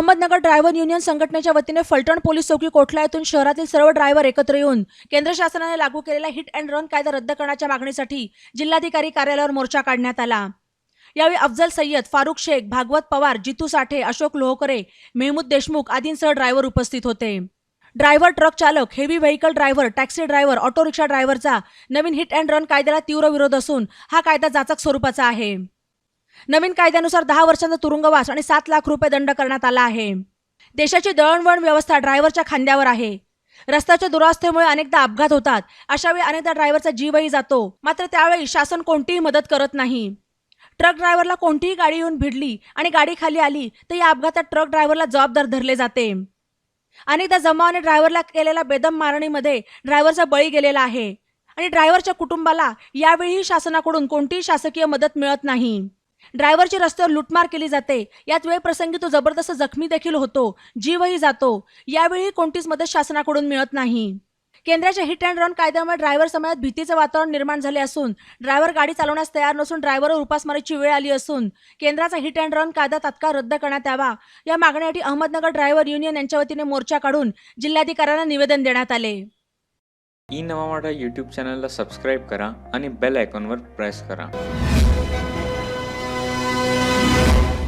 Ahmednagar driver union संघटनेच्या वतीने Phaltan police चौकी कोठला येथून शहरातील सर्व ड्रायव्हर एकत्र येऊन केंद्र शासनाने लागू केलेला हिट अँड रन कायदा रद्द करण्याच्या मागणीसाठी जिल्हाधिकारी कार्यालयावर मोर्चा काढण्यात आला. यावेळी अफजल सय्यद फारुख शेख भागवत पवार जितू साठे अशोक लोहकरे मेहमूद देशमुख आदींसह ड्रायव्हर उपस्थित होते. ड्रायव्हर ट्रक चालक heavy vehicle driver taxi driver auto rickshaw ड्रायव्हरचा नवीन हिट अँड रन कायद्याला तीव्र विरोध असून हा कायदा जाचक स्वरूपाचा आहे. नवीन कायद्यानुसार दहा वर्षांचा तुरुंगवास आणि सात लाख रुपये दंड करण्यात आला आहे. देशाची दळणवळण व्यवस्था ड्रायव्हरच्या खांद्यावर आहे. रस्त्याच्या दुरावस्थेमुळे अनेकदा अपघात होतात. अशावेळी अनेकदा ड्रायव्हरचा जीवही जातो. मात्र त्यावेळी शासन कोणतीही मदत करत नाही. ट्रक ड्रायव्हरला कोणतीही गाडी येऊन भिडली आणि गाडी खाली आली तर या अपघातात ट्रक ड्रायव्हरला जबाबदार धरले जाते. अनेकदा जमावाने ड्रायव्हरला केलेल्या बेदम मारणीमध्ये ड्रायव्हरचा बळी गेलेला आहे. आणि ड्रायव्हरच्या कुटुंबाला यावेळीही शासनाकडून कोणतीही शासकीय मदत मिळत नाही. ड्रायव्हरची रस्त्यावर लुटमार केली जाते. यात वेळ प्रसंगी तो जबरदस्त जखमी देखील होतो. जीवही जातो. यावेळी कोणतीच मदत शासनाकडून मिळत नाही. केंद्राच्या हिट अँड रन कायद्यामुळे ड्रायव्हर समाजात भीतीचं वातावरण निर्माण झाले असून ड्रायव्हर गाडी चालवण्यास तयार नसून ड्रायव्हरवर उपासमारीची वेळ आली असून केंद्राचा हिट अँड रन कायदा तात्काळ रद्द करण्यात यावा. या मागणीसाठी अहमदनगर ड्रायव्हर युनियन यांच्या वतीने मोर्चा काढून जिल्हाधिकाऱ्यांना निवेदन देण्यात आले. ई नवा यूट्यूब चॅनलला सबस्क्राईब करा आणि बेल आयकॉनवर प्रेस करा.